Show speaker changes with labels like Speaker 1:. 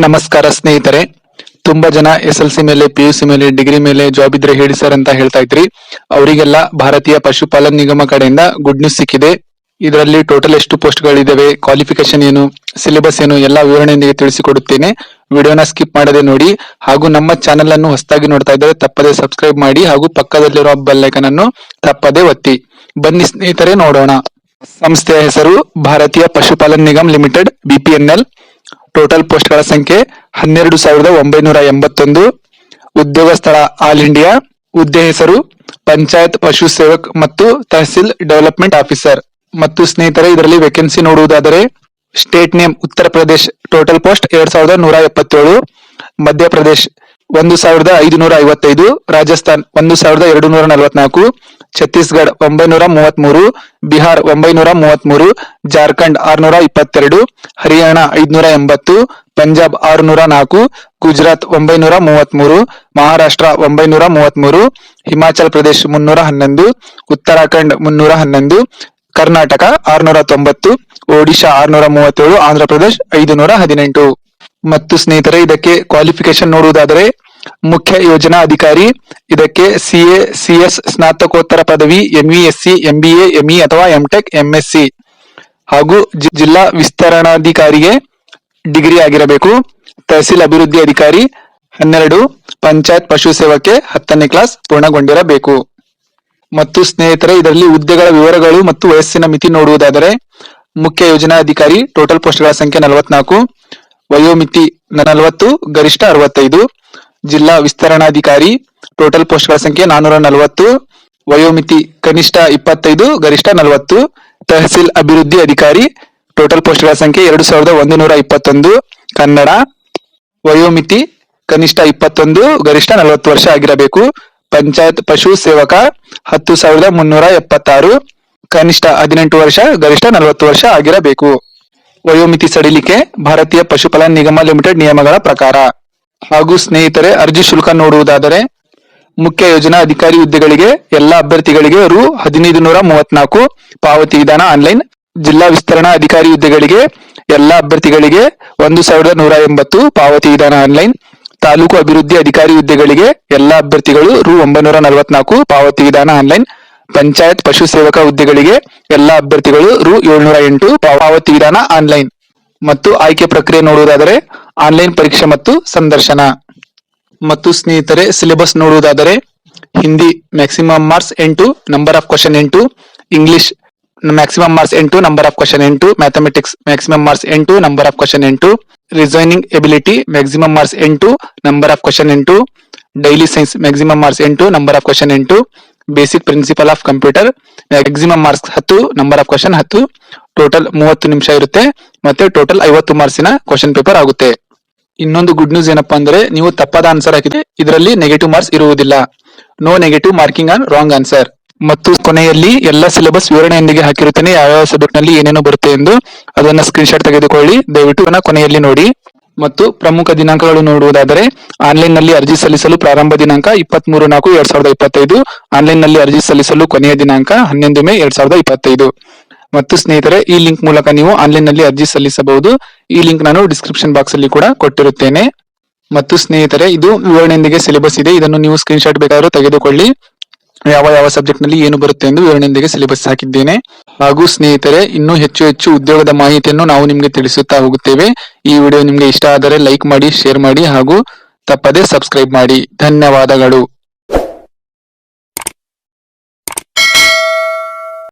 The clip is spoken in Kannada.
Speaker 1: ನಮಸ್ಕಾರ ಸ್ನೇಹಿತರೆ. ತುಂಬಾ ಜನ ಎಸ್ ಎಲ್ ಸಿ ಮೇಲೆ, ಪಿ ಯು ಸಿ ಮೇಲೆ, ಡಿಗ್ರಿ ಮೇಲೆ ಜಾಬ್ ಇದ್ರೆ ಹೇಳಿ ಸರ್ ಅಂತ ಹೇಳ್ತಾ ಇದ್ರಿ. ಅವರಿಗೆಲ್ಲ ಭಾರತೀಯ ಪಶುಪಾಲನ್ ನಿಗಮ ಕಡೆಯಿಂದ ಗುಡ್ ನ್ಯೂಸ್ ಸಿಕ್ಕಿದೆ. ಇದರಲ್ಲಿ ಟೋಟಲ್ ಎಷ್ಟು ಪೋಸ್ಟ್ ಗಳಿದಾವೆ ಕ್ವಾಲಿಫಿಕೇಶನ್ ಏನು ಸಿಲೆಬಸ್ ಏನು, ಎಲ್ಲ ವಿವರಣೆಯೊಂದಿಗೆ ತಿಳಿಸಿಕೊಡುತ್ತೇನೆ. ವಿಡಿಯೋನ ಸ್ಕಿಪ್ ಮಾಡದೆ ನೋಡಿ. ಹಾಗೂ ನಮ್ಮ ಚಾನೆಲ್ ಅನ್ನು ಹೊಸದಾಗಿ ನೋಡ್ತಾ ಇದ್ದರೆ ತಪ್ಪದೆ ಸಬ್ಸ್ಕ್ರೈಬ್ ಮಾಡಿ ಹಾಗೂ ಪಕ್ಕದಲ್ಲಿರುವ ಬೆಲ್ಲೈಕನ್ ಅನ್ನು ತಪ್ಪದೆ ಒತ್ತಿ. ಬನ್ನಿ ಸ್ನೇಹಿತರೆ, ನೋಡೋಣ. ಸಂಸ್ಥೆಯ ಹೆಸರು Bharatiya Pashupalan Nigam limited BPNL total ಪೋಸ್ಟ್ಗಳ ಸಂಖ್ಯೆ ಹನ್ನೆರಡು ಸಾವಿರದ ಒಂಬೈನೂರ ಎಂಬತ್ತೊಂದು. ಉದ್ಯೋಗ ಸ್ಥಳ ಆಲ್ ಇಂಡಿಯಾ, ಹುದ್ದೆ ಹೆಸರು ಪಂಚಾಯತ್ ಪಶು ಸೇವಕ್ ಮತ್ತು ತಹಸೀಲ್ ಡೆವಲಪ್ಮೆಂಟ್ ಆಫೀಸರ್. ಮತ್ತು ಸ್ನೇಹಿತರೆ, ಇದರಲ್ಲಿ ವೇಕೆನ್ಸಿ ನೋಡುವುದಾದರೆ state name Uttar Pradesh total post ಎರಡ್ ಸಾವಿರದ ನೂರ ಎಪ್ಪತ್ತೇಳು, ಮಧ್ಯಪ್ರದೇಶ್ ಒಂದು ಸಾವಿರದ ಐದುನೂರ ಐವತ್ತೈದು ರಾಜಸ್ಥಾನ್ ಒಂದು ಸಾವಿರದ ಎರಡು ನೂರ ನಲವತ್ನಾಲ್ಕು ಛತ್ತೀಸ್ಗಢ ಒಂಬೈನೂರ ಮೂವತ್ಮೂರು ಬಿಹಾರ್ ಒಂಬೈನೂರ ಮೂವತ್ಮೂರು ಜಾರ್ಖಂಡ್ ಆರ್ನೂರ ಇಪ್ಪತ್ತೆರಡು ಹರಿಯಾಣ ಐದ್ನೂರ ಎಂಬತ್ತು ಪಂಜಾಬ್ ಆರುನೂರ ನಾಲ್ಕು ಗುಜರಾತ್ ಒಂಬೈನೂರ ಮೂವತ್ಮೂರು ಮಹಾರಾಷ್ಟ್ರ ಒಂಬೈನೂರ ಮೂವತ್ಮೂರು ಹಿಮಾಚಲ್ ಪ್ರದೇಶ್ ಮುನ್ನೂರ ಹನ್ನೊಂದು ಉತ್ತರಾಖಂಡ್ ಮುನ್ನೂರ ಹನ್ನೊಂದು ಕರ್ನಾಟಕ ಆರ್ನೂರ ತೊಂಬತ್ತು ಒಡಿಶಾ ಆರ್ನೂರ ಮೂವತ್ತೇಳು ಆಂಧ್ರ ಪ್ರದೇಶ್ ಐದುನೂರ ಹದಿನೆಂಟು ಮತ್ತು ಸ್ನೇಹಿತರೆ, ಇದಕ್ಕೆ ಕ್ವಾಲಿಫಿಕೇಶನ್ ನೋಡುವುದಾದರೆ ಮುಖ್ಯ ಯೋಜನಾ ಅಧಿಕಾರಿ, ಇದಕ್ಕೆ ಸಿಎ, ಸಿಎಸ್ ಸ್ನಾತಕೋತ್ತರ ಪದವಿ ಎಂಇಎಸ್ಸಿ ಎಂಬಿಎ, ಎಂಇ ಅಥವಾ ಎಂಟೆಕ್, ಎಂಎಸ್ಸಿ ಹಾಗೂ ಜಿಲ್ಲಾ ವಿಸ್ತರಣಾಧಿಕಾರಿಗೆ ಡಿಗ್ರಿ ಆಗಿರಬೇಕು. ತಹಸೀಲ್ ಅಭಿವೃದ್ಧಿ ಅಧಿಕಾರಿ, ಹನ್ನೆರಡು, ಪಂಚಾಯತ್ ಪಶು ಸೇವಕ್ಕೆ ಹತ್ತನೇ ಕ್ಲಾಸ್ ಪೂರ್ಣಗೊಂಡಿರಬೇಕು. ಮತ್ತು ಸ್ನೇಹಿತರೆ, ಇದರಲ್ಲಿ ಹುದ್ದೆಗಳ ವಿವರಗಳು ಮತ್ತು ವಯಸ್ಸಿನ ಮಿತಿ ನೋಡುವುದಾದರೆ, ಮುಖ್ಯ ಯೋಜನಾ ಅಧಿಕಾರಿ, ಟೋಟಲ್ ಪೋಸ್ಟ್ಗಳ ಸಂಖ್ಯೆ ನಲವತ್ನಾಲ್ಕು, ವಯೋಮಿತಿ ನಲವತ್ತು, ಗರಿಷ್ಠ ಅರವತ್ತೈದು ಜಿಲ್ಲಾ ವಿಸ್ತರಣಾಧಿಕಾರಿ, ಟೋಟಲ್ ಪೋಸ್ಟ್ಗಳ ಸಂಖ್ಯೆ ನಾನೂರ ನಲವತ್ತು, ವಯೋಮಿತಿ ಕನಿಷ್ಠ ಇಪ್ಪತ್ತೈದು, ಗರಿಷ್ಠ ನಲವತ್ತು, ತಹಸೀಲ್ ಅಭಿವೃದ್ಧಿ ಅಧಿಕಾರಿ, ಟೋಟಲ್ ಪೋಸ್ಟ್ಗಳ ಸಂಖ್ಯೆ ಎರಡು ಸಾವಿರದ ಒಂದು ನೂರ ಇಪ್ಪತ್ತೊಂದು, ಕನ್ನಡ, ವಯೋಮಿತಿ ಕನಿಷ್ಠ ಇಪ್ಪತ್ತೊಂದು, ಗರಿಷ್ಠ ನಲವತ್ತು ವರ್ಷ ಆಗಿರಬೇಕು, ಪಂಚಾಯತ್ ಪಶು ಸೇವಕ ಹತ್ತು ಸಾವಿರದ ಮುನ್ನೂರ ಎಪ್ಪತ್ತಾರು, ಕನಿಷ್ಠ ಹದಿನೆಂಟು ವರ್ಷ, ಗರಿಷ್ಠ ನಲವತ್ತು ವರ್ಷ ಆಗಿರಬೇಕು. ವಯೋಮಿತಿ ಸಡಿಲಿಕೆ, ಭಾರತೀಯ ಪಶುಪಾಲನಾ ನಿಗಮ ಲಿಮಿಟೆಡ್ ನಿಯಮಗಳ ಪ್ರಕಾರ. ಹಾಗೂ ಸ್ನೇಹಿತರೆ, ಅರ್ಜಿ ಶುಲ್ಕ ನೋಡುವುದಾದರೆ ಮುಖ್ಯ ಯೋಜನಾ ಅಧಿಕಾರಿ ಹುದ್ದೆಗಳಿಗೆ ಎಲ್ಲಾ ಅಭ್ಯರ್ಥಿಗಳಿಗೆ ರು ಹದಿನೈದು ನೂರ ಮೂವತ್ನಾಲ್ಕು ಪಾವತಿ ವಿಧಾನ ಆನ್ಲೈನ್. ಜಿಲ್ಲಾ ವಿಸ್ತರಣಾ ಅಧಿಕಾರಿ ಹುದ್ದೆಗಳಿಗೆ ಎಲ್ಲಾ ಅಭ್ಯರ್ಥಿಗಳಿಗೆ ಒಂದು ಸಾವಿರದ ನೂರ ಎಂಬತ್ತು ಪಾವತಿ ವಿಧಾನ ಆನ್ಲೈನ್. ತಾಲೂಕು ಅಭಿವೃದ್ಧಿ ಅಧಿಕಾರಿ ಹುದ್ದೆಗಳಿಗೆ ಎಲ್ಲಾ ಅಭ್ಯರ್ಥಿಗಳು ರು ಒಂಬೈನೂರ ನಲವತ್ನಾಲ್ಕು ಪಾವತಿ ವಿಧಾನ ಆನ್ಲೈನ್. ಪಂಚಾಯತ್ ಪಶು ಸೇವಕ ಹುದ್ದೆಗಳಿಗೆ ಎಲ್ಲಾ ಅಭ್ಯರ್ಥಿಗಳು ರು ಏಳ್ನೂರ ಎಂಟು ಪಾವತಿ ವಿಧಾನ ಆನ್ಲೈನ್. ಮತ್ತು ಆಯ್ಕೆ ಪ್ರಕ್ರಿಯೆ ನೋಡುವುದಾದರೆ ಆನ್ಲೈನ್ ಪರೀಕ್ಷೆ ಮತ್ತು ಸಂದರ್ಶನ. ಮತ್ತು ಸ್ನೇಹಿತರೆ ಸಿಲೆಬಸ್ ನೋಡುವುದಾದರೆ ಹಿಂದಿ ಮ್ಯಾಕ್ಸಿಮಮ್ ಮಾರ್ಕ್ಸ್ ಎಂಟು ನಂಬರ್ ಆಫ್ ಕ್ವಶನ್ ಎಂಟು ಇಂಗ್ಲಿಷ್ ಮ್ಯಾಕ್ಸಿಮಮ್ ಮಾರ್ಕ್ಸ್ ಎಂಟು ನಂಬರ್ ಆಫ್ ಕ್ವಶನ್ ಎಂಟು ಮ್ಯಾಥಮೆಟಿಕ್ಸ್ ಮ್ಯಾಕ್ಸಿಮಮ್ ಮಾರ್ಕ್ಸ್ ಎಂಟು ನಂಬರ್ ಆಫ್ ಕ್ವಶನ್ ಎಂಟು ರಿಸೈನಿಂಗ್ ಎಬಿಲಿಟಿ ಮ್ಯಾಕ್ಸಿಮಮ್ ಮಾರ್ಕ್ಸ್ ಎಂಟು ನಂಬರ್ ಆಫ್ ಕ್ವಶನ್ ಎಂಟು ಡೈಲಿ ಸೈನ್ಸ್ ಮ್ಯಾಕ್ಸಿಮಮ್ ಮಾರ್ಕ್ಸ್ ಎಂಟು ನಂಬರ್ ಆಫ್ ಕ್ವಶನ್ ಎಂಟು basic principle of computer maximum marks ಹತ್ತು ನಂಬರ್ ಆಫ್ ಕ್ವಶನ್ ಹತ್ತು ಟೋಟಲ್ ಮೂವತ್ತು ನಿಮಿಷ ಇರುತ್ತೆ, ಮತ್ತೆ ಟೋಟಲ್ ಐವತ್ತು ಮಾರ್ಕ್ಸಿನ ಕ್ವಶನ್ ಪೇಪರ್ ಆಗುತ್ತೆ. ಇನ್ನೊಂದು ಗುಡ್ ನ್ಯೂಸ್ ಏನಪ್ಪಾ ಅಂದ್ರೆ ನೀವು ತಪ್ಪಾದ ಆನ್ಸರ್ ಹಾಕಿದ್ರೆ ಇದರಲ್ಲಿ ನೆಗೆಟಿವ್ ಮಾರ್ಕ್ಸ್ ಇರುವುದಿಲ್ಲ. No negative marking on wrong answer ಮತ್ತು ಕೊನೆಯಲ್ಲಿ ಎಲ್ಲ ಸಿಲೆಬಸ್ ವಿವರಣೆಯೊಂದಿಗೆ ಹಾಕಿರುತ್ತೇನೆ. ಯಾವ ಸಬ್ಜೆಕ್ಟ್ನಲ್ಲಿ ಏನೇನು ಬರುತ್ತೆ ಎಂದು ಅದನ್ನ ಸ್ಕ್ರೀನ್ ಶಾಟ್ ತೆಗೆದುಕೊಳ್ಳಿ. ದಯವಿಟ್ಟು ಕೊನೆಯಲ್ಲಿ ನೋಡಿ. ಮತ್ತು ಪ್ರಮುಖ ದಿನಾಂಕಗಳು ನೋಡುವುದಾದರೆ ಆನ್ಲೈನ್ನಲ್ಲಿ ಅರ್ಜಿ ಸಲ್ಲಿಸಲು ಪ್ರಾರಂಭ ದಿನಾಂಕ ಇಪ್ಪತ್ತ್ ಮೂರು ನಾಲ್ಕು, ಎರಡ್ ಸಾವಿರದ ಇಪ್ಪತ್ತೈದು. ಆನ್ಲೈನ್ನಲ್ಲಿ ಅರ್ಜಿ ಸಲ್ಲಿಸಲು ಕೊನೆಯ ದಿನಾಂಕ ಹನ್ನೊಂದು ಮೇ, ಎರಡ್ ಸಾವಿರದ ಇಪ್ಪತ್ತೈದು. ಮತ್ತು ಸ್ನೇಹಿತರೆ, ಈ ಲಿಂಕ್ ಮೂಲಕ ನೀವು ಆನ್ಲೈನ್ನಲ್ಲಿ ಅರ್ಜಿ ಸಲ್ಲಿಸಬಹುದು. ಈ ಲಿಂಕ್ ನಾನು ಡಿಸ್ಕ್ರಿಪ್ಷನ್ ಬಾಕ್ಸ್ ಅಲ್ಲಿ ಕೂಡ ಕೊಟ್ಟಿರುತ್ತೇನೆ. ಮತ್ತು ಸ್ನೇಹಿತರೆ, ಇದು ವಿವರಣೆಯೊಂದಿಗೆ ಸಿಲೆಬಸ್ ಇದೆ. ಇದನ್ನು ನೀವು ಸ್ಕ್ರೀನ್ ಶಾಟ್ ಬೇಕಾದರೂ ತೆಗೆದುಕೊಳ್ಳಿ. ಯಾವ ಯಾವ ಸಬ್ಜೆಕ್ಟ್ನಲ್ಲಿ ಏನು ಬರುತ್ತೆ ಎಂದು ವಿವರಣೆಯೊಂದಿಗೆ ಸಿಲೆಬಸ್ ಹಾಕಿದ್ದೇನೆ. ಹಾಗೂ ಸ್ನೇಹಿತರೆ, ಇನ್ನೂ ಹೆಚ್ಚು ಹೆಚ್ಚು ಉದ್ಯೋಗದ ಮಾಹಿತಿಯನ್ನು ನಾವು ನಿಮಗೆ ತಿಳಿಸುತ್ತಾ ಹೋಗುತ್ತೇವೆ. ಈ ವಿಡಿಯೋ ನಿಮಗೆ ಇಷ್ಟ ಆದರೆ ಲೈಕ್ ಮಾಡಿ ಶೇರ್ ಮಾಡಿ ಹಾಗೂ ತಪ್ಪದೆ ಸಬ್ಸ್ಕ್ರೈಬ್ ಮಾಡಿ. ಧನ್ಯವಾದಗಳು.